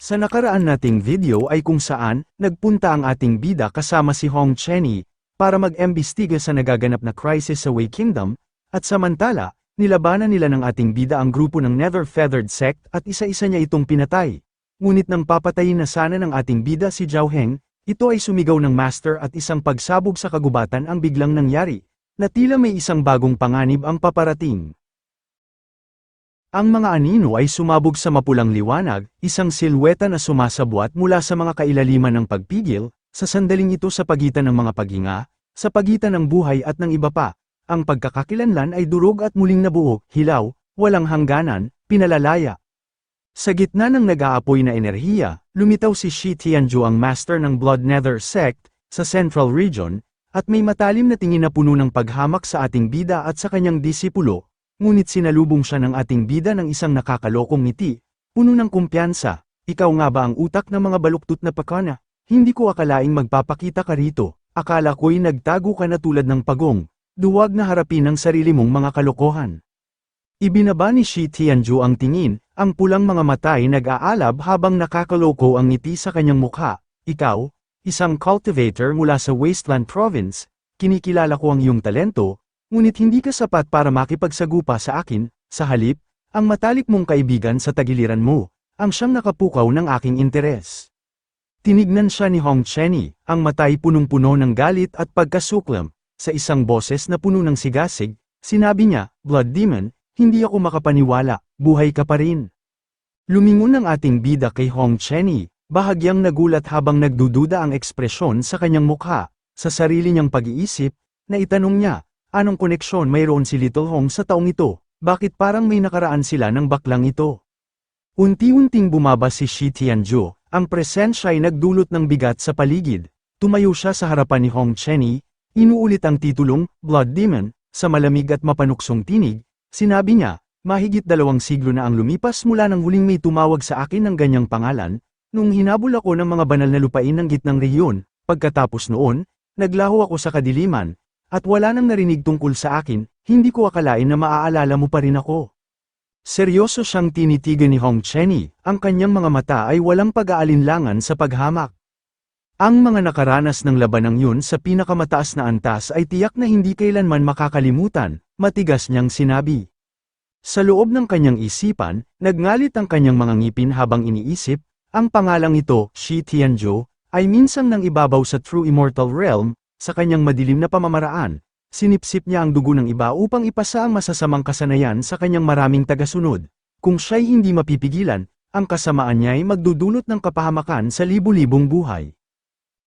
Sa nakaraan nating video ay kung saan, nagpunta ang ating bida kasama si Hong Chenny, para mag-embestiga sa nagaganap na crisis sa Wei Kingdom, at samantala, nilabanan nila ng ating bida ang grupo ng Nether Feathered Sect at isa-isa niya itong pinatay. Ngunit nang papatayin na sana ng ating bida si Zhao Heng, ito ay sumigaw ng master at isang pagsabog sa kagubatan ang biglang nangyari, na tila may isang bagong panganib ang paparating. Ang mga anino ay sumabog sa mapulang liwanag, isang silweta na sumasabwat mula sa mga kailaliman ng pagpigil, sa sandaling ito sa pagitan ng mga paghinga, sa pagitan ng buhay at ng iba pa. Ang pagkakakilanlan ay durog at muling nabuo, hilaw, walang hangganan, pinalalaya. Sa gitna ng nag-aapoy na enerhiya, lumitaw si Shi Tianzhu ang master ng Blood Nether Sect, sa Central Region, at may matalim na tingin na puno ng paghamak sa ating bida at sa kanyang disipulo, ngunit sinalubong siya ng ating bida ng isang nakakalokong ngiti, puno ng kumpiyansa, ikaw nga ba ang utak ng mga baluktot na pakana? Hindi ko akalaing magpapakita ka rito, akala ko'y nagtago ka na tulad ng pagong, duwag na harapin ang sarili mong mga kalokohan. Ibinaba ni Shi Tianzhu ang tingin, ang pulang mga mata ay nag-aalab habang nakakaloko ang ngiti sa kanyang mukha, ikaw, isang cultivator mula sa Wasteland Province, kinikilala ko ang iyong talento, Ngunit hindi ka sapat para makipagsagupa sa akin, sa halip, ang matalik mong kaibigan sa tagiliran mo, ang siyang nakapukaw ng aking interes. Tinignan siya ni Hong Chenny, ang matay punong-puno ng galit at pagkasuklam, sa isang boses na puno ng sigasig, sinabi niya, Blood Demon, hindi ako makapaniwala, buhay ka pa rin. Lumingon ang ating bida kay Hong Chenny, bahagyang nagulat habang nagdududa ang ekspresyon sa kanyang mukha, sa sarili niyang pag-iisip, na itanong niya, Anong koneksyon mayroon si Little Hong sa taong ito? Bakit parang may nakaraan sila ng baklang ito? Unti-unting bumaba si Shi Tianzhu, ang presensya ay nagdulot ng bigat sa paligid. Tumayo siya sa harapan ni Hong Chenny, inuulit ang titulong, Blood Demon, sa malamig at mapanuksong tinig, sinabi niya, mahigit dalawang siglo na ang lumipas mula nang huling may tumawag sa akin ng ganyang pangalan, nung hinabol ako ng mga banal na lupain ng gitnang rehiyon, pagkatapos noon, naglaho ako sa kadiliman, at wala nang narinig tungkol sa akin, hindi ko akalain na maaalala mo pa rin ako. Seryoso siyang tinitigan ni Hong Chenny, ang kanyang mga mata ay walang pag-aalinlangan sa paghamak. Ang mga nakaranas ng labanang yun sa pinakamataas na antas ay tiyak na hindi kailanman makakalimutan, matigas niyang sinabi. Sa loob ng kanyang isipan, nagngalit ang kanyang mga ngipin habang iniisip, ang pangalang ito, Shi Tianzhou, ay minsang nang ibabaw sa True Immortal Realm, sa kanyang madilim na pamamaraan, sinipsip niya ang dugo ng iba upang ipasa ang masasamang kasanayan sa kanyang maraming tagasunod. Kung siya'y hindi mapipigilan, ang kasamaan niya ay magdudulot ng kapahamakan sa libu-libong buhay.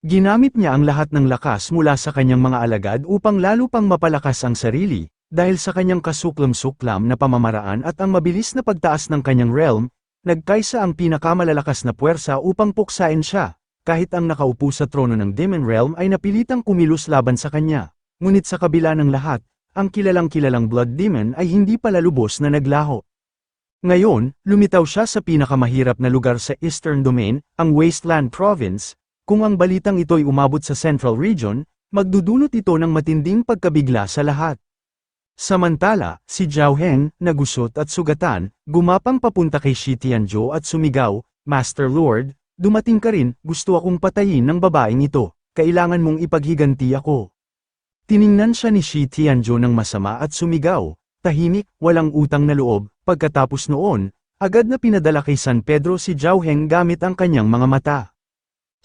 Ginamit niya ang lahat ng lakas mula sa kanyang mga alagad upang lalo pang mapalakas ang sarili, dahil sa kanyang kasuklam-suklam na pamamaraan at ang mabilis na pagtaas ng kanyang realm, nagkaisa ang pinakamalalakas na puwersa upang puksain siya, kahit ang nakaupo sa trono ng Demon Realm ay napilitang kumilos laban sa kanya. Ngunit sa kabila ng lahat, ang kilalang-kilalang Blood Demon ay hindi pala lubos na naglaho. Ngayon, lumitaw siya sa pinakamahirap na lugar sa Eastern Domain, ang Wasteland Province, kung ang balitang ito'y umabot sa Central Region, magdudulot ito ng matinding pagkabigla sa lahat. Samantala, si Zhao Heng, nagusot at sugatan, gumapang papunta kay Shi Tianzhou at sumigaw, Master Lord, Dumating ka rin, gusto akong patayin ng babaeng ito, kailangan mong ipaghiganti ako. Tiningnan siya ni Shi Tianzhou ng masama at sumigaw, tahimik, walang utang na loob, pagkatapos noon, agad na pinadala kay San Pedro si Zhao Heng gamit ang kanyang mga mata.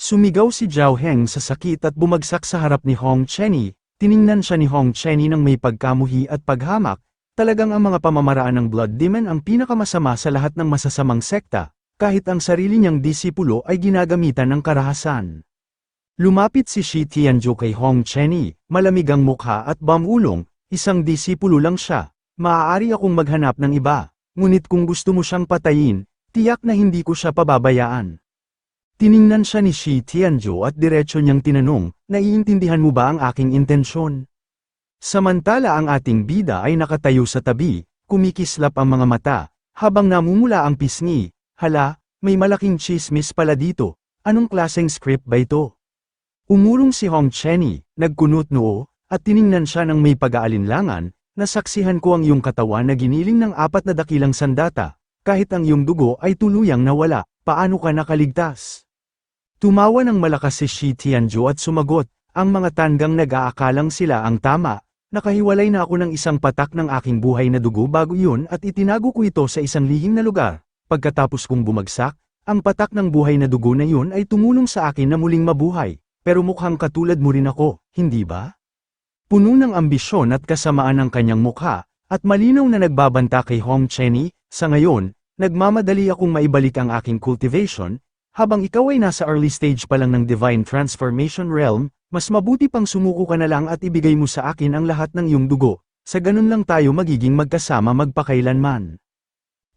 Sumigaw si Zhao Heng sa sakit at bumagsak sa harap ni Hong Chenny, tiningnan siya ni Hong Chenny ng may pagkamuhi at paghamak, talagang ang mga pamamaraan ng Blood Demon ang pinakamasama sa lahat ng masasamang sekta, kahit ang sarili niyang disipulo ay ginagamitan ng karahasan. Lumapit si Shi Tianzhou kay Hong Chenny, malamig ang mukha at bamulong, isang disipulo lang siya, maaari akong maghanap ng iba, ngunit kung gusto mo siyang patayin, tiyak na hindi ko siya pababayaan. Tiningnan siya ni Shi Tianzhou at diretso niyang tinanong, naiintindihan mo ba ang aking intensyon? Samantala ang ating bida ay nakatayo sa tabi, kumikislap ang mga mata, habang namumula ang pisngi, Hala, may malaking chismis pala dito. Anong klaseng script ba ito? Umulong si Hong Chenny, nagkunot noo, at tiningnan siya ng may pag-aalinlangan, nasaksihan ko ang iyong katawan na giniling ng apat na dakilang sandata, kahit ang iyong dugo ay tuluyang nawala, paano ka nakaligtas? Tumawa ng malakas si Shi Tianzhu at sumagot, ang mga tanggang nag-aakalang sila ang tama, nakahiwalay na ako ng isang patak ng aking buhay na dugo bago iyon at itinago ko ito sa isang lihim na lugar. Pagkatapos kong bumagsak, ang patak ng buhay na dugo na iyon ay tumulong sa akin na muling mabuhay, pero mukhang katulad mo rin ako, hindi ba? Puno ng ambisyon at kasamaan ng kanyang mukha, at malinaw na nagbabanta kay Hong Chenny, sa ngayon, nagmamadali akong maibalik ang aking cultivation, habang ikaw ay nasa early stage pa lang ng Divine Transformation Realm, mas mabuti pang sumuko ka na lang at ibigay mo sa akin ang lahat ng iyong dugo, sa ganun lang tayo magiging magkasama magpakailanman.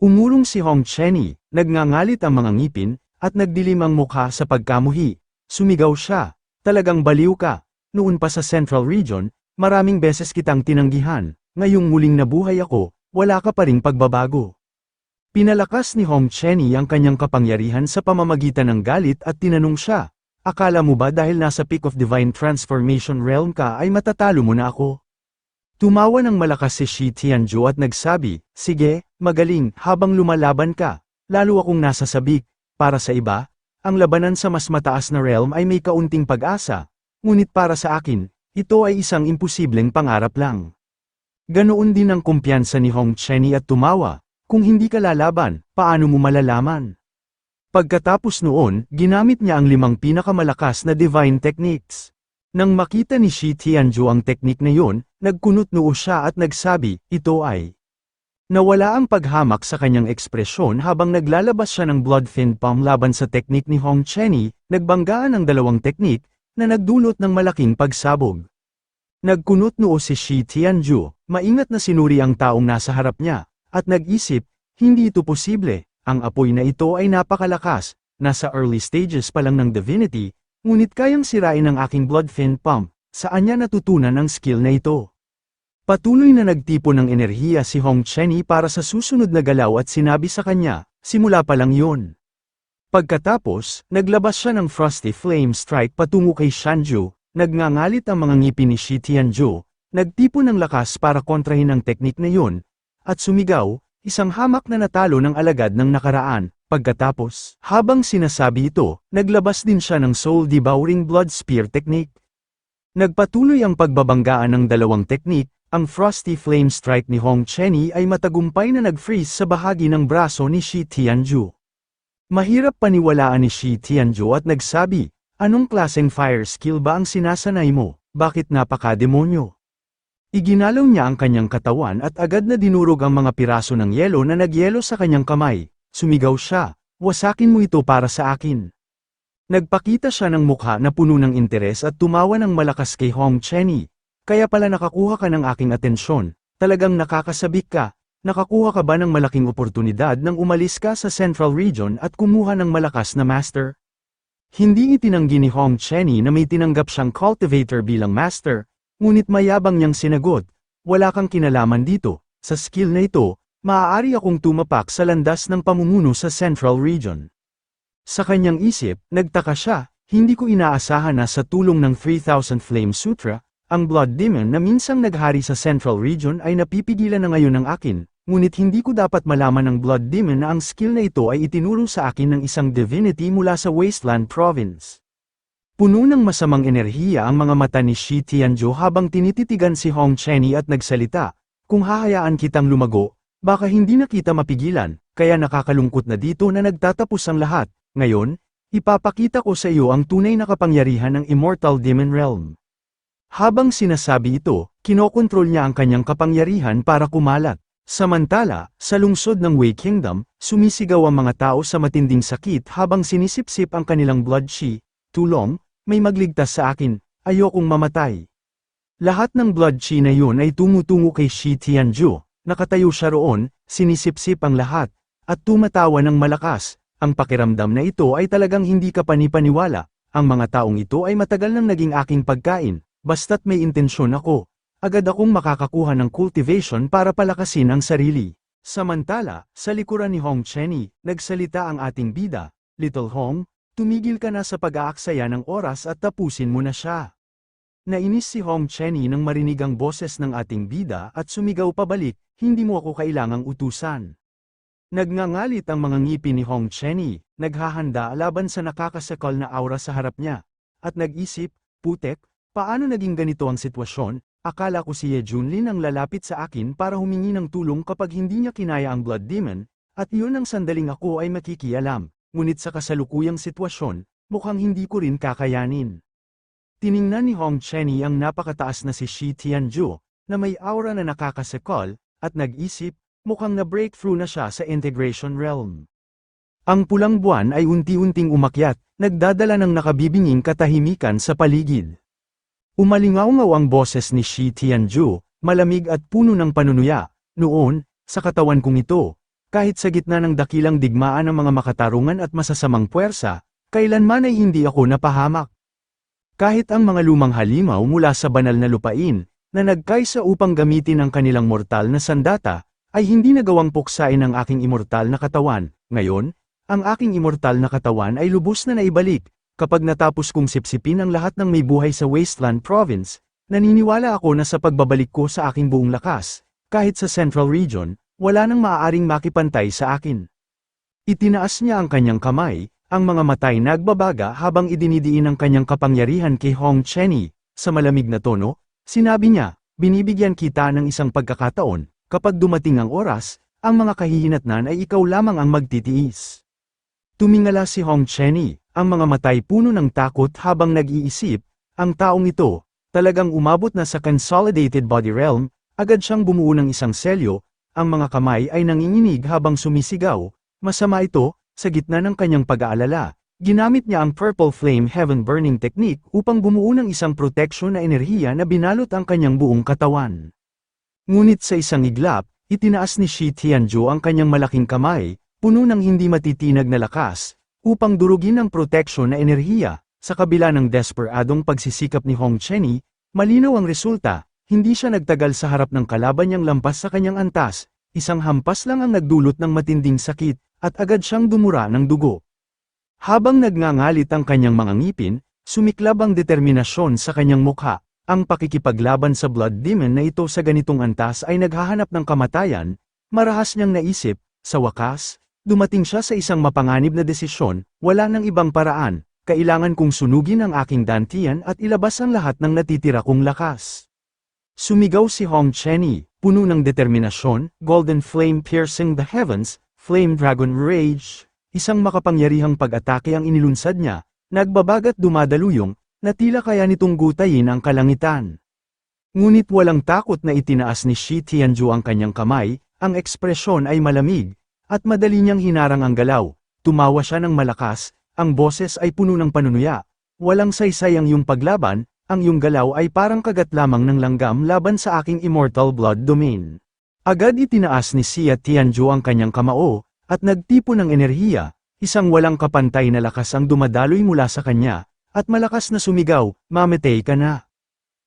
Umulong si Hong Chenny, nagngangalit ang mga ngipin, at nagdilim ang mukha sa pagkamuhi. Sumigaw siya, talagang baliw ka, noon pa sa Central Region, maraming beses kitang tinanggihan, ngayong muling nabuhay ako, wala ka pa ring pagbabago. Pinalakas ni Hong Chenny ang kanyang kapangyarihan sa pamamagitan ng galit at tinanong siya, Akala mo ba dahil nasa peak of divine transformation realm ka ay matatalo mo na ako? Tumawa ng malakas si Shi Tianzhu at nagsabi, Sige, magaling, habang lumalaban ka, lalo akong nasa sabik, para sa iba, ang labanan sa mas mataas na realm ay may kaunting pag-asa, ngunit para sa akin, ito ay isang imposibleng pangarap lang. Ganoon din ang kumpiyansa ni Hong Chenny at tumawa, kung hindi ka lalaban, paano mo malalaman? Pagkatapos noon, ginamit niya ang limang pinakamalakas na divine techniques. Nang makita ni Shi Tianzhu ang teknik na yon, nagkunot noo siya at nagsabi, ito ay. Nawala ang paghamak sa kanyang ekspresyon habang naglalabas siya ng blood fin palm laban sa teknik ni Hong Chenny, nagbanggaan ang dalawang teknik, na nagdulot ng malaking pagsabog. Nagkunot noo si Shi Tianzhu, maingat na sinuri ang taong nasa harap niya, at nag-isip, hindi ito posible, ang apoy na ito ay napakalakas, nasa early stages pa lang ng divinity, ngunit kayang sirain ang aking blood fin pump, saan niya natutunan ang skill na ito. Patuloy na nagtipo ng enerhiya si Hong Chenny para sa susunod na galaw at sinabi sa kanya, simula pa lang yun. Pagkatapos, naglabas siya ng Frosty Flame Strike patungo kay Shanju, nagngangalit ang mga ngipin ni Shi Tianzhu, nagtipo ng lakas para kontrahin ang teknik na yun, at sumigaw, isang hamak na natalo ng alagad ng nakaraan, pagkatapos, habang sinasabi ito, naglabas din siya ng Soul Devouring Blood Spear Technique. Nagpatuloy ang pagbabanggaan ng dalawang teknik, ang Frosty Flame Strike ni Hong Chenny ay matagumpay na nag-freeze sa bahagi ng braso ni Shi Tianzhu. Mahirap paniwalaan ni Shi Tianzhu at nagsabi, anong klaseng fire skill ba ang sinasanay mo, bakit napaka-demonyo? Iginalaw niya ang kanyang katawan at agad na dinurog ang mga piraso ng yelo na nagyelo sa kanyang kamay, sumigaw siya, wasakin mo ito para sa akin. Nagpakita siya ng mukha na puno ng interes at tumawa ng malakas kay Hong Chenny, kaya pala nakakuha ka ng aking atensyon, talagang nakakasabik ka, Nakakuha ka ba ng malaking oportunidad nang umalis ka sa Central Region at kumuha ng malakas na master? Hindi itinanggi ni Hong Chenny na may tinanggap siyang cultivator bilang master, ngunit mayabang niyang sinagot, wala kang kinalaman dito, sa skill na ito, maaari akong tumapak sa landas ng pamumuno sa Central Region. Sa kanyang isip, nagtaka siya, hindi ko inaasahan na sa tulong ng 3000 Flame Sutra, ang Blood Demon na minsang naghari sa Central Region ay napipigilan na ngayon ng akin, ngunit hindi ko dapat malaman ng Blood Demon na ang skill na ito ay itinuro sa akin ng isang divinity mula sa Wasteland Province. Puno ng masamang enerhiya ang mga mata ni Shi Tianzhu habang tinititigan si Hong Chenny at nagsalita, kung hahayaan kitang lumago, baka hindi na kita mapigilan, kaya nakakalungkot na dito na nagtatapos ang lahat, ngayon, ipapakita ko sa iyo ang tunay na kapangyarihan ng Immortal Demon Realm. Habang sinasabi ito, kinokontrol niya ang kanyang kapangyarihan para kumalat. Samantala, sa lungsod ng Wei Kingdom, sumisigaw ang mga tao sa matinding sakit habang sinisipsip ang kanilang blood chi, tulong, may magligtas sa akin, ayokong mamatay. Lahat ng blood chi na yun ay tumutungo kay Shi Tianzhu, nakatayo siya roon, sinisipsip ang lahat, at tumatawa ng malakas, ang pakiramdam na ito ay talagang hindi ka panipaniwala, ang mga taong ito ay matagal nang naging aking pagkain, basta't may intensyon ako, agad akong makakakuha ng cultivation para palakasin ang sarili. Samantala, sa likuran ni Hong Chenny, nagsalita ang ating bida, Little Hong, tumigil ka na sa pag-aaksaya ng oras at tapusin mo na siya. Nainis si Hong Chenny nang marinig ang boses ng ating bida at sumigaw pabalik, hindi mo ako kailangang utusan. Nagngangalit ang mga ngipin ni Hong Chenny, naghahanda laban sa nakakasakal na aura sa harap niya. At nag-isip, putek, paano naging ganito ang sitwasyon? Akala ko si Ye Junlin ang lalapit sa akin para humingi ng tulong kapag hindi niya kinaya ang Blood Demon, at iyon ang sandaling ako ay makikialam, ngunit sa kasalukuyang sitwasyon, mukhang hindi ko rin kakayanin. Tiningnan ni Hong Chenny ang napakataas na si Shi Tianju, na may aura na nakakasakal, at nag-isip, mukhang na-breakthrough na siya sa integration realm. Ang pulang buwan ay unti-unting umakyat, nagdadala ng nakabibinging katahimikan sa paligid. Umalingaw ang boses ni Shi Tianju, malamig at puno ng panunuya, noon, sa katawan kong ito, kahit sa gitna ng dakilang digmaan ng mga makatarungan at masasamang puwersa, kailanman ay hindi ako napahamak. Kahit ang mga lumang halimaw mula sa banal na lupain, na nagkaisa upang gamitin ang kanilang mortal na sandata, ay hindi nagawang puksain ang aking immortal na katawan, ngayon, ang aking immortal na katawan ay lubos na naibalik, kapag natapos kong sipsipin ang lahat ng may buhay sa Wasteland Province, naniniwala ako na sa pagbabalik ko sa aking buong lakas, kahit sa Central Region, wala nang maaaring makipantay sa akin. Itinaas niya ang kanyang kamay, ang mga matay nagbabaga habang idinidiin ang kanyang kapangyarihan kay Hong Chenny, sa malamig na tono, sinabi niya, binibigyan kita ng isang pagkakataon, kapag dumating ang oras, ang mga kahihinatnan ay ikaw lamang ang magtitiis. Tumingala si Hong Chenny, ang mga matay puno ng takot habang nag-iisip, ang taong ito, talagang umabot na sa consolidated body realm, agad siyang bumuo ng isang selyo, ang mga kamay ay nanginginig habang sumisigaw, masama ito, sa gitna ng kanyang pag-aalala, ginamit niya ang Purple Flame Heaven Burning Technique upang bumuo ng isang protection na enerhiya na binalot ang kanyang buong katawan. Ngunit sa isang iglap, itinaas ni Shi Tianzhu ang kanyang malaking kamay, puno ng hindi matitinag na lakas, upang durugin ang proteksyon na enerhiya, sa kabila ng desperadong pagsisikap ni Hong Chenny, malinaw ang resulta, hindi siya nagtagal sa harap ng kalaban niyang lampas sa kanyang antas, isang hampas lang ang nagdulot ng matinding sakit, at agad siyang dumura ng dugo. Habang nagngangalit ang kanyang mga ngipin, sumiklab ang determinasyon sa kanyang mukha, ang pakikipaglaban sa blood demon na ito sa ganitong antas ay naghahanap ng kamatayan, marahas niyang naisip, sa wakas, Dumating siya sa isang mapanganib na desisyon, wala nang ibang paraan, kailangan kong sunugin ang aking dantian at ilabas ang lahat ng natitira kong lakas. Sumigaw si Hong Chenny, puno ng determinasyon, golden flame piercing the heavens, flame dragon rage, isang makapangyarihang pag-atake ang inilunsad niya, nagbabagat dumadaluyong, na tila kaya nitong gutayin ang kalangitan. Ngunit walang takot na itinaas ni Shi Tianzhu ang kanyang kamay, ang ekspresyon ay malamig, at madali niyang hinarang ang galaw, tumawa siya ng malakas, ang boses ay puno ng panunuya. Walang saysay ang iyong paglaban, ang iyong galaw ay parang kagat lamang ng langgam laban sa aking immortal blood domain. Agad itinaas ni Xia Tianzhu ang kanyang kamao, at nagtipo ng enerhiya, isang walang kapantay na lakas ang dumadaloy mula sa kanya, at malakas na sumigaw, mamatay ka na.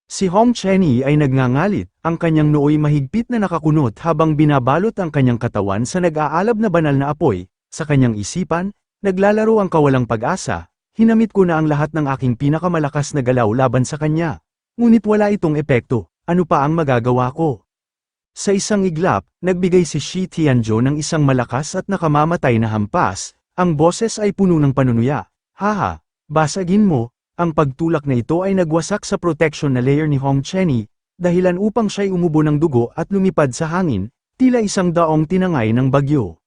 Si Hong Chenny ay nagngangalit, ang kanyang nooy mahigpit na nakakunot habang binabalot ang kanyang katawan sa nag-aalab na banal na apoy, sa kanyang isipan, naglalaro ang kawalang pag-asa, hinamit ko na ang lahat ng aking pinakamalakas na galaw laban sa kanya. Ngunit wala itong epekto, ano pa ang magagawa ko? Sa isang iglap, nagbigay si Shi Tianzhou ng isang malakas at nakamamatay na hampas, ang boses ay puno ng panunuya, haha, basagin mo, ang pagtulak na ito ay nagwasak sa protection na layer ni Hong Chenny, dahilan upang siya'y umubo ng dugo at lumipad sa hangin, tila isang daong tinangay ng bagyo.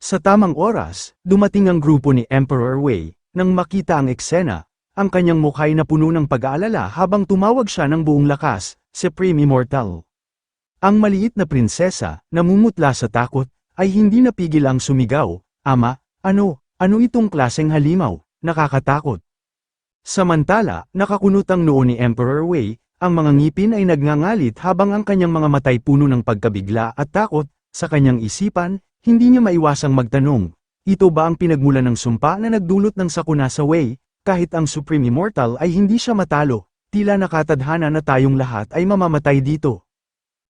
Sa tamang oras, dumating ang grupo ni Emperor Wei, nang makita ang eksena, ang kanyang mukha'y napuno ng pag-aalala habang tumawag siya ng buong lakas, Supreme Immortal. Ang maliit na prinsesa, namumutla sa takot, ay hindi napigil ang sumigaw, Ama, ano, ano itong klaseng halimaw, nakakatakot. Samantala, nakakunot ang noo ni Emperor Wei, ang mga ngipin ay nagngangalit habang ang kanyang mga matay puno ng pagkabigla at takot, sa kanyang isipan, hindi niya maiwasang magtanong, ito ba ang pinagmula ng sumpa na nagdulot ng sakuna sa Wei, kahit ang Supreme Immortal ay hindi siya matalo, tila nakatadhana na tayong lahat ay mamamatay dito.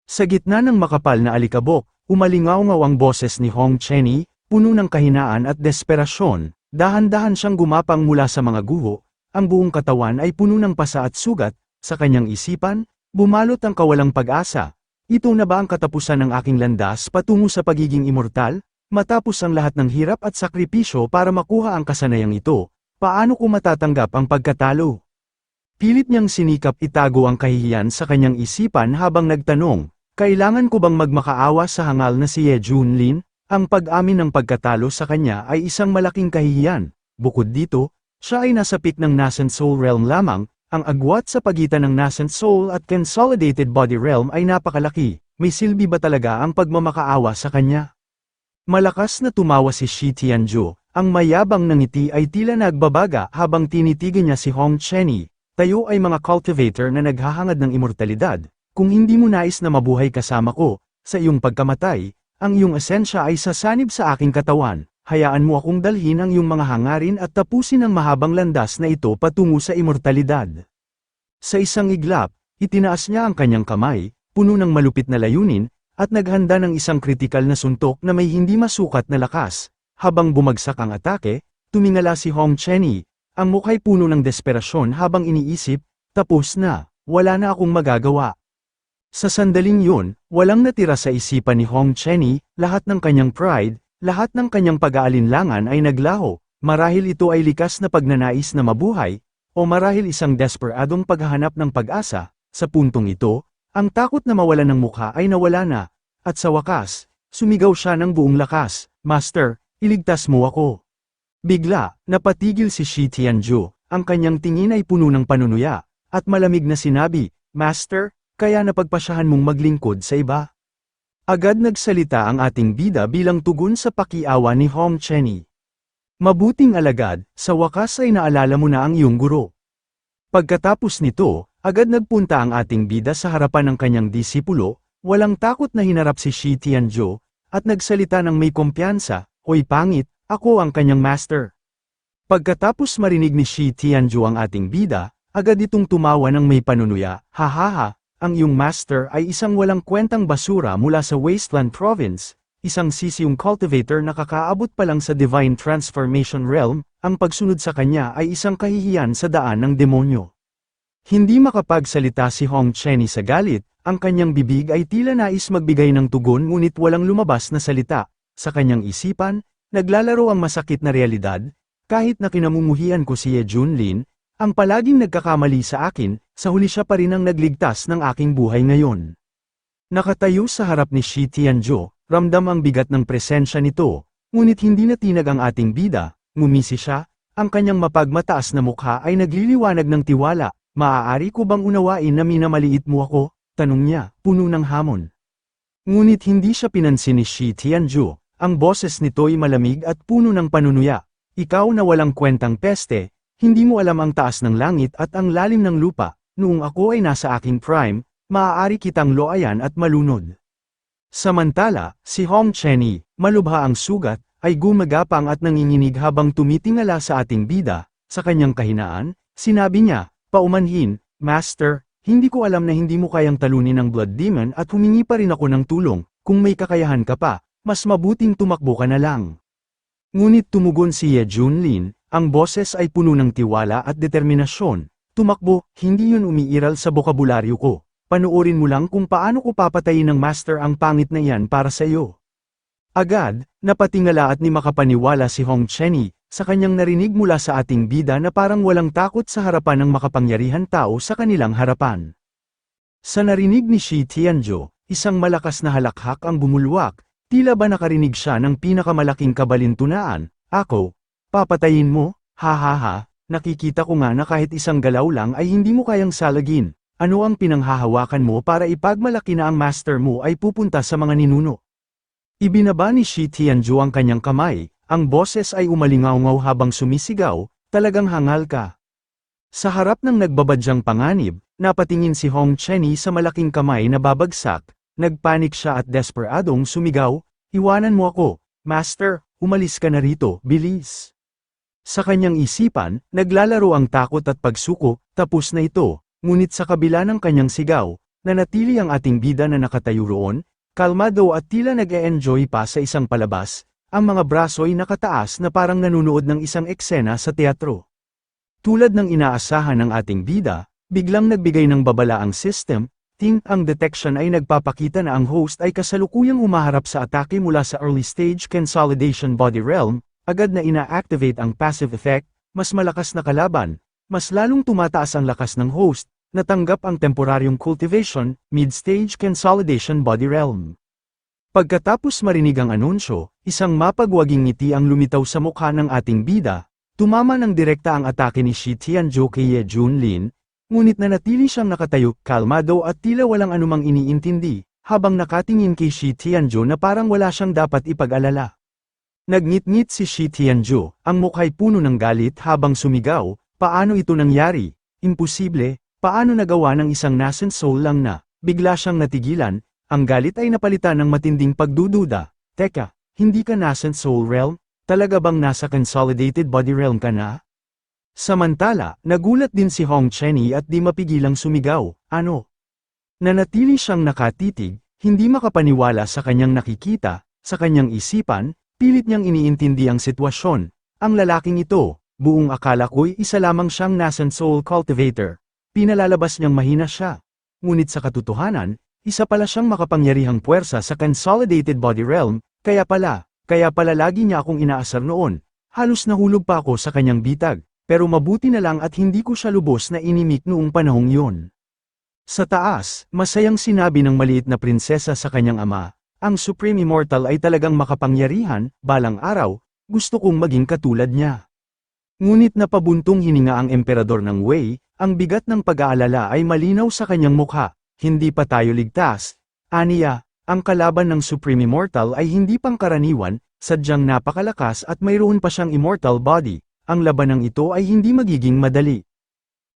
Sa gitna ng makapal na alikabok, umalingaw-ngaw ang boses ni Hong Chenny, puno ng kahinaan at desperasyon, dahan-dahan siyang gumapang mula sa mga guho, ang buong katawan ay puno ng pasa at sugat, sa kanyang isipan, bumalot ang kawalang pag-asa. Ito na ba ang katapusan ng aking landas patungo sa pagiging immortal? Matapos ang lahat ng hirap at sakripisyo para makuha ang kasanayang ito, paano ko matatanggap ang pagkatalo? Pilit niyang sinikap itago ang kahihiyan sa kanyang isipan habang nagtanong, kailangan ko bang magmakaawa sa hangal na si Ye Junlin? Ang pag-amin ng pagkatalo sa kanya ay isang malaking kahihiyan. Bukod dito, siya ay nasa peak ng nascent soul realm lamang, ang agwat sa pagitan ng nascent soul at consolidated body realm ay napakalaki. May silbi ba talaga ang pagmamakaawa sa kanya? Malakas na tumawa si Shi Tianzhu, ang mayabang ng ngiti ay tila nagbabaga habang tinitigan niya si Hong Chenny. Tayo ay mga cultivator na naghahangad ng immortalidad. Kung hindi mo nais na mabuhay kasama ko, sa iyong pagkamatay, ang iyong esensya ay sasanib sa aking katawan, hayaan mo akong dalhin ang iyong mga hangarin at tapusin ang mahabang landas na ito patungo sa immortalidad. Sa isang iglap, itinaas niya ang kanyang kamay, puno ng malupit na layunin, at naghanda ng isang kritikal na suntok na may hindi masukat na lakas. Habang bumagsak ang atake, tumingala si Hong Chenny, ang mukha'y puno ng desperasyon habang iniisip, tapos na, wala na akong magagawa. Sa sandaling yun, walang natira sa isipan ni Hong Chenny, lahat ng kanyang pride, lahat ng kanyang pag-aalinlangan ay naglaho, marahil ito ay likas na pagnanais na mabuhay, o marahil isang desperadong paghahanap ng pag-asa, sa puntong ito, ang takot na mawalan ng mukha ay nawala na, at sa wakas, sumigaw siya ng buong lakas, Master, iligtas mo ako. Bigla, napatigil si Shi Tianzhu, ang kanyang tingin ay puno ng panunuya, at malamig na sinabi, Master, kaya napagpasyahan mong maglingkod sa iba. Agad nagsalita ang ating bida bilang tugon sa pakiawa ni Hong Chenny. Mabuting alagad, sa wakas ay naalala mo na ang iyong guro. Pagkatapos nito, agad nagpunta ang ating bida sa harapan ng kanyang disipulo, walang takot na hinarap si Shi Tianzhu, at nagsalita ng may kumpiyansa, Hoy pangit, ako ang kanyang master. Pagkatapos marinig ni Shi Tianzhu ang ating bida, agad itong tumawa ng may panunuya, hahaha, ang iyong master ay isang walang kwentang basura mula sa Wasteland Province, isang sisiyong cultivator na kakaabot pa lang sa Divine Transformation Realm, ang pagsunod sa kanya ay isang kahihiyan sa daan ng demonyo. Hindi makapagsalita si Hong Chenny sa galit, ang kanyang bibig ay tila nais magbigay ng tugon ngunit walang lumabas na salita, sa kanyang isipan, naglalaro ang masakit na realidad, kahit na kinamumuhian ko si Ye Junlin, ang palaging nagkakamali sa akin, sa huli siya pa rin ang nagligtas ng aking buhay ngayon. Nakatayo sa harap ni Shi Tianzhu, ramdam ang bigat ng presensya nito, ngunit hindi natinag ang ating bida, ngumisi siya, ang kanyang mapagmataas na mukha ay nagliliwanag ng tiwala, maaari ko bang unawain na minamaliit mo ako? Tanong niya, puno ng hamon. Ngunit hindi siya pinansin ni Shi Tianzhu, ang boses nito'y malamig at puno ng panunuya. Ikaw na walang kwentang peste, hindi mo alam ang taas ng langit at ang lalim ng lupa, noong ako ay nasa aking prime, maaari kitang loayan at malunod. Samantala, si Hong Chenny, malubha ang sugat, ay gumagapang at nanginginig habang tumitingala sa ating bida, sa kanyang kahinaan, sinabi niya, paumanhin, Master, hindi ko alam na hindi mo kayang talunin ng Blood Demon at humingi pa rin ako ng tulong, kung may kakayahan ka pa, mas mabuting tumakbo ka na lang. Ngunit tumugon si Ye Junlin, ang boses ay puno ng tiwala at determinasyon, tumakbo, hindi yun umiiral sa bokabularyo ko, panuorin mo lang kung paano ko papatayin ng master ang pangit na yan para sa iyo. Agad, napatingala at ni makapaniwala si Hong Chenny, sa kanyang narinig mula sa ating bida na parang walang takot sa harapan ng makapangyarihan tao sa kanilang harapan. Sa narinig ni Shi Tianzhu, isang malakas na halakhak ang bumulwak, tila ba nakarinig siya ng pinakamalaking kabalintunaan, ako, papatayin mo, ha ha ha, nakikita ko nga na kahit isang galaw lang ay hindi mo kayang salagin, ano ang pinanghahawakan mo para ipagmalaki na ang master mo ay pupunta sa mga ninuno. Ibinaba ni Shi Tianzhu ang kanyang kamay, ang boses ay umalingaw habang sumisigaw, talagang hangal ka. Sa harap ng nagbabadyang panganib, napatingin si Hong Chenny sa malaking kamay na babagsak, nagpanik siya at desperadong sumigaw, iwanan mo ako, Master, umalis ka na rito, bilis. Sa kanyang isipan, naglalaro ang takot at pagsuko, tapos na ito, ngunit sa kabila ng kanyang sigaw, nanatili ang ating bida na nakatayo roon, kalmado at tila nag-e-enjoy pa sa isang palabas, ang mga braso ay nakataas na parang nanunood ng isang eksena sa teatro. Tulad ng inaasahan ng ating bida, biglang nagbigay ng babala ang system, Ting, ang detection ay nagpapakita na ang host ay kasalukuyang umaharap sa atake mula sa early stage consolidation body realm, agad na ina-activate ang passive effect, mas malakas na kalaban, mas lalong tumataas ang lakas ng host, natanggap ang temporaryong cultivation, mid-stage consolidation body realm. Pagkatapos marinig ang anunsyo, isang mapagwaging ngiti ang lumitaw sa mukha ng ating bida, tumama ng direkta ang atake ni Shi Tianzhou kay Ye Junlin, ngunit nanatili siyang nakatayo, kalmado at tila walang anumang iniintindi, habang nakatingin kay Shi Tianzhou na parang wala siyang dapat ipag-alala. Nagngit-ngit si Shi Tianzhou, ang mukha'y puno ng galit habang sumigaw, paano ito nangyari? Imposible, paano nagawa ng isang nascent soul lang na, bigla siyang natigilan, ang galit ay napalitan ng matinding pagdududa. Teka, hindi ka nascent soul realm? Talaga bang nasa consolidated body realm ka na? Samantala, nagulat din si Hong Chenny at di mapigilang sumigaw, ano? Nanatili siyang nakatitig, hindi makapaniwala sa kanyang nakikita, sa kanyang isipan, pilit niyang iniintindi ang sitwasyon. Ang lalaking ito, buong akala ko'y isa lamang siyang nascent soul cultivator. Pinalalabas niyang mahina siya. Ngunit sa katotohanan, isa pala siyang makapangyarihang puwersa sa consolidated body realm, kaya pala, kaya pala lagi niya akong inaasar noon. Halos nahulog pa ako sa kanyang bitag, pero mabuti na lang at hindi ko siya lubos na inimik noong panahong yon. Sa taas, masayang sinabi ng maliit na prinsesa sa kanyang ama, ang Supreme Immortal ay talagang makapangyarihan, balang araw, gusto kong maging katulad niya. Ngunit napabuntong hininga ang emperador ng Wei, ang bigat ng pag-aalala ay malinaw sa kanyang mukha, hindi pa tayo ligtas. Aniya, ang kalaban ng Supreme Immortal ay hindi pangkaraniwan, sadyang napakalakas at mayroon pa siyang immortal body, ang labanang ito ay hindi magiging madali.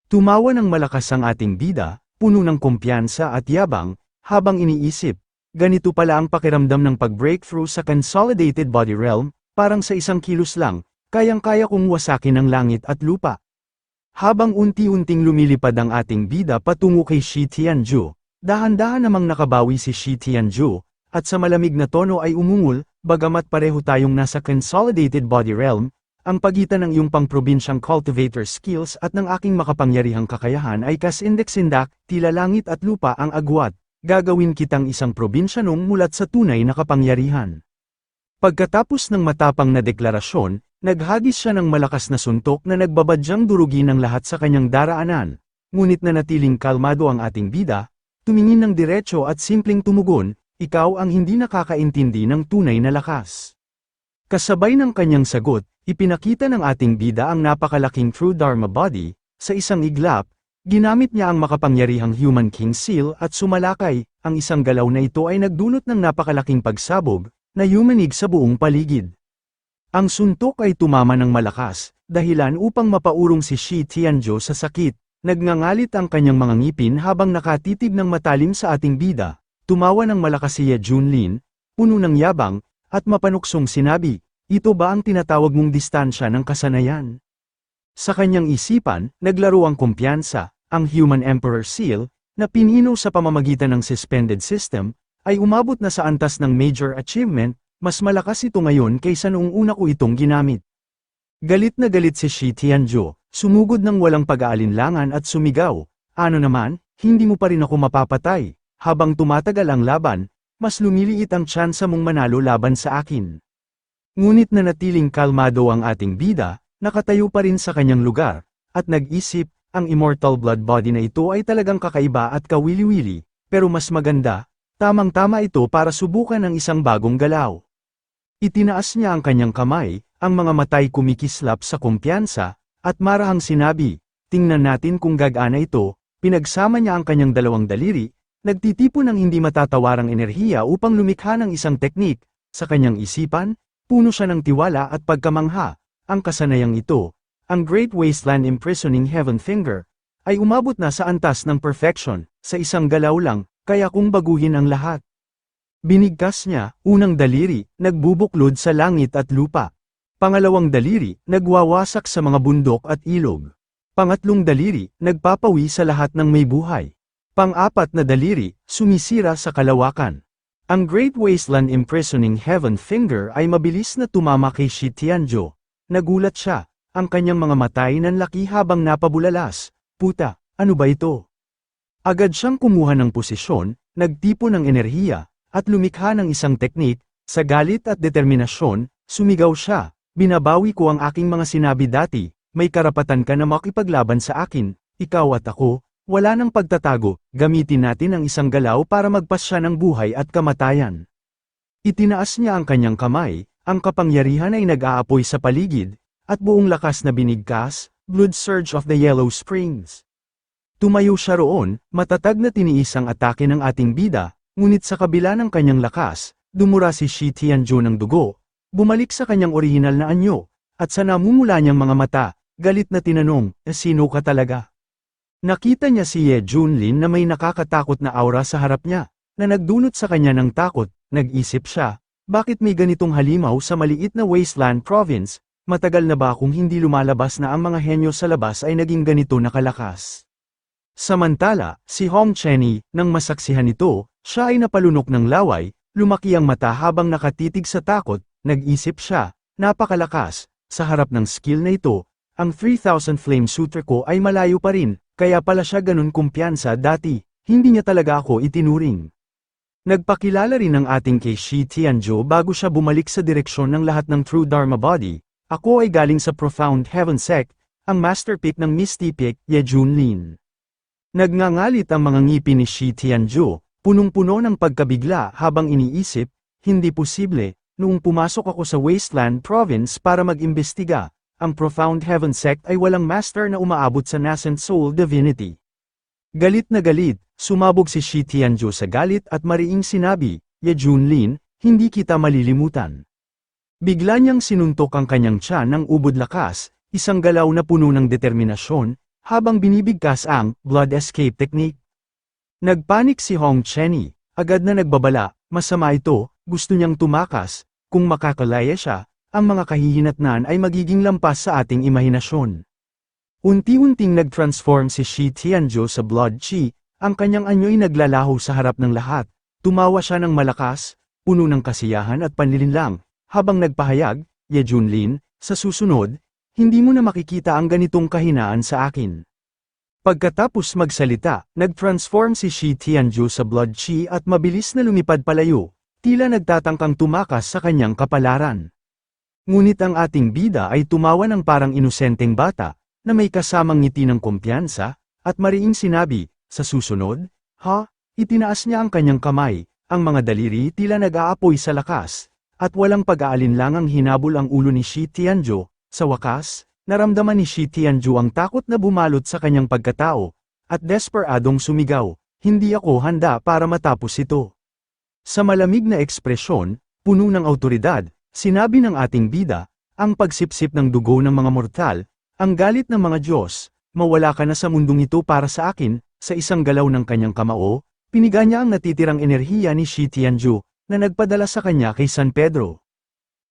Tumawa ng malakas ang ating bida, puno ng kumpiyansa at yabang, habang iniisip, ganito pala ang pakiramdam ng pag-breakthrough sa consolidated body realm, parang sa isang kilos lang, kayang-kaya kong wasakin ang langit at lupa. Habang unti-unting lumilipad ang ating bida patungo kay Shi Tianzhu, dahan-dahan namang nakabawi si Shi Tianzhu, at sa malamig na tono ay umungol, bagamat pareho tayong nasa consolidated body realm, ang pagitan ng iyong pangprobinsyang cultivator skills at ng aking makapangyarihang kakayahan ay kasindak-sindak, tila langit at lupa ang agwat, gagawin kitang isang probinsyanong mulat sa tunay na kapangyarihan. Pagkatapos ng matapang na deklarasyon, naghagis siya ng malakas na suntok na nagbabadyang durugin ang lahat sa kanyang daraanan, ngunit nanatiling kalmado ang ating bida, tumingin ng diretso at simpleng tumugon, ikaw ang hindi nakakaintindi ng tunay na lakas. Kasabay ng kanyang sagot, ipinakita ng ating bida ang napakalaking True Dharma Body, sa isang iglap, ginamit niya ang makapangyarihang Human King Seal at sumalakay, ang isang galaw na ito ay nagdulot ng napakalaking pagsabog, na yumanig sa buong paligid. Ang suntok ay tumama ng malakas, dahilan upang mapaurong si Shi Tianzhou sa sakit, nagngangalit ang kanyang mga ngipin habang nakatitig ng matalim sa ating bida, tumawa ng malakas si Ye Junlin, puno ng yabang, at mapanuksong sinabi, ito ba ang tinatawag mong distansya ng kasanayan? Sa kanyang isipan, naglaro ang kumpiyansa, ang Human Emperor Seal, na pinino sa pamamagitan ng suspended system, ay umabot na sa antas ng major achievement, mas malakas ito ngayon kaysa noong una ko itong ginamit. Galit na galit si Shi Tianzhou, sumugod ng walang pag-aalinlangan at sumigaw, ano naman, hindi mo pa rin ako mapapatay, habang tumatagal ang laban, mas lumiliit ang tsansa mong manalo laban sa akin. Ngunit nanatiling kalmado ang ating bida, nakatayo pa rin sa kanyang lugar, at nag-isip, ang immortal blood body na ito ay talagang kakaiba at kawili-wili, pero mas maganda, Tamang-tama ito para subukan ang isang bagong galaw. Itinaas niya ang kanyang kamay, ang mga matay kumikislap sa kumpiyansa, at marahang sinabi, tingnan natin kung gagana ito, pinagsama niya ang kanyang dalawang daliri, nagtitipon ng hindi matatawarang enerhiya upang lumikha ng isang teknik, sa kanyang isipan, puno siya ng tiwala at pagkamangha, ang kasanayang ito, ang Great Wasteland Imprisoning Heaven Finger, ay umabot na sa antas ng perfection, sa isang galaw lang, kaya kung baguhin ang lahat. Binigkas niya, unang daliri, nagbubuklod sa langit at lupa. Pangalawang daliri, nagwawasak sa mga bundok at ilog. Pangatlong daliri, nagpapawi sa lahat ng may buhay. Pang-apat na daliri, sumisira sa kalawakan. Ang Great Wasteland Imprisoning Heaven Finger ay mabilis na tumama kay Shi Tianzhou. Nagulat siya, ang kanyang mga matay nanlaki habang napabulalas. Puta, ano ba ito? Agad siyang kumuha ng posisyon, nagtipo ng enerhiya, at lumikha ng isang teknik, sa galit at determinasyon, sumigaw siya, binabawi ko ang aking mga sinabi dati, may karapatan ka na makipaglaban sa akin, ikaw at ako, wala nang pagtatago, gamitin natin ang isang galaw para magpasya ng buhay at kamatayan. Itinaas niya ang kanyang kamay, ang kapangyarihan ay nag-aapoy sa paligid, at buong lakas na binigkas, blood surge of the Yellow Springs. Tumayo siya roon, matatag na tiniis ang atake ng ating bida, ngunit sa kabila ng kanyang lakas, dumura si Shi Tianzhu ng dugo, bumalik sa kanyang orihinal na anyo, at sa namumula niyang mga mata, galit na tinanong, "Eh, sino ka talaga? Nakita niya si Ye Junlin na may nakakatakot na aura sa harap niya, na nagdunot sa kanya ng takot, nag-isip siya, bakit may ganitong halimaw sa maliit na wasteland province, matagal na ba kung hindi lumalabas na ang mga henyo sa labas ay naging ganito nakalakas? Samantala, si Hong Chenny, nang masaksihan ito, siya ay napalunok ng laway, lumaki ang mata habang nakatitig sa takot, nag-isip siya, napakalakas, sa harap ng skill na ito, ang 3000 flame shooter ko ay malayo pa rin, kaya pala siya ganun kumpiyansa dati, hindi niya talaga ako itinuring. Nagpakilala rin ang ating kay Shi Tianzhou bago siya bumalik sa direksyon ng lahat ng True Dharma Body, ako ay galing sa Profound Heaven Sect, ang master pick ng Misty Pick, Ye Junlin. Nagngangalit ang mga ngipin ni Shi Tianzhou, punong-puno ng pagkabigla habang iniisip, hindi posible, noong pumasok ako sa Wasteland Province para mag-imbestiga, ang Profound Heaven Sect ay walang master na umaabot sa Nascent Soul Divinity. Galit na galit, sumabog si Shi Tianzhou sa galit at mariing sinabi, Ye Junlin, hindi kita malilimutan. Bigla niyang sinuntok ang kanyang tiyan ng ubod lakas, isang galaw na puno ng determinasyon, habang binibigkas ang blood escape technique. Nagpanik si Hong Chenny, agad na nagbabala, masama ito, gusto niyang tumakas, kung makakalaya siya, ang mga kahihinatnan ay magiging lampas sa ating imahinasyon. Unti-unting nag-transform si Shi Tianzhou sa Blood Chi, ang kanyang anyo'y naglalaho sa harap ng lahat, tumawa siya ng malakas, puno ng kasiyahan at panlilinlang, habang nagpahayag, Ye Junlin, sa susunod, hindi mo na makikita ang ganitong kahinaan sa akin. Pagkatapos magsalita, nag-transform si Shi Tianzhou sa Blood Chi at mabilis na lumipad palayo, tila nagtatangkang tumakas sa kanyang kapalaran. Ngunit ang ating bida ay tumawa ng parang inosenteng bata, na may kasamang ngiti ng kumpiyansa, at mariing sinabi, sa susunod, ha, itinaas niya ang kanyang kamay, ang mga daliri tila nag-aapoy sa lakas, at walang pag-aalinlangang hinabol ang ulo ni Shi Tianzhou, sa wakas, naramdaman ni Shi Tianzhou ang takot na bumalot sa kanyang pagkatao, at desperadong sumigaw, hindi ako handa para matapos ito. Sa malamig na ekspresyon, puno ng autoridad, Sinabi ng ating bida, ang pagsipsip ng dugo ng mga mortal, ang galit ng mga Diyos, mawala ka na sa mundong ito para sa akin, sa isang galaw ng kanyang kamao, piniga niya ang natitirang enerhiya ni Shi Tianzhu, na nagpadala sa kanya kay San Pedro.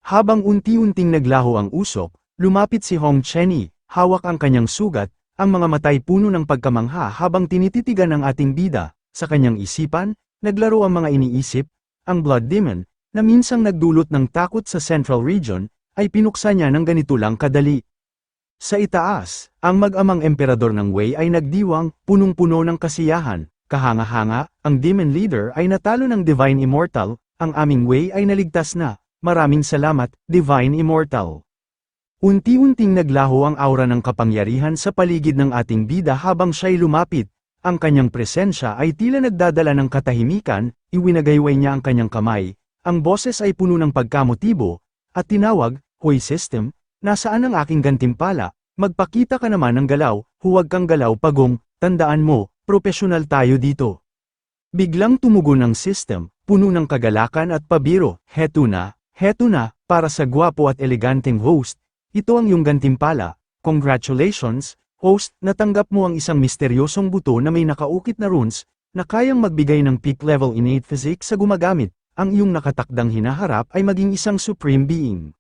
Habang unti-unting naglaho ang usok, lumapit si Hong Chenny, hawak ang kanyang sugat, ang mga matay puno ng pagkamangha habang tinititigan ng ating bida, sa kanyang isipan, naglaro ang mga iniisip, ang Blood Demon, na minsang nagdulot ng takot sa Central Region, ay pinuksa niya ng ganito lang kadali. Sa itaas, ang mag-amang emperador ng Wei ay nagdiwang, punong-puno ng kasiyahan, kahanga-hanga, ang demon leader ay natalo ng Divine Immortal, ang aming Wei ay naligtas na, maraming salamat, Divine Immortal. Unti-unting naglaho ang aura ng kapangyarihan sa paligid ng ating bida habang siya'y lumapit, ang kanyang presensya ay tila nagdadala ng katahimikan, iwinagayway niya ang kanyang kamay, ang boses ay puno ng pagkamotibo, at tinawag, Hoy System, nasaan ang aking gantimpala, magpakita ka naman ng galaw, huwag kang galaw pagong, tandaan mo, profesional tayo dito. Biglang tumugon ang system, puno ng kagalakan at pabiro, heto na, heto na, para sa gwapo at eleganteng host, ito ang iyong gantimpala, congratulations, host, natanggap mo ang isang misteryosong buto na may nakaukit na runes, na kayang magbigay ng peak level innate physics sa gumagamit, ang iyong nakatakdang hinaharap ay maging isang supreme being.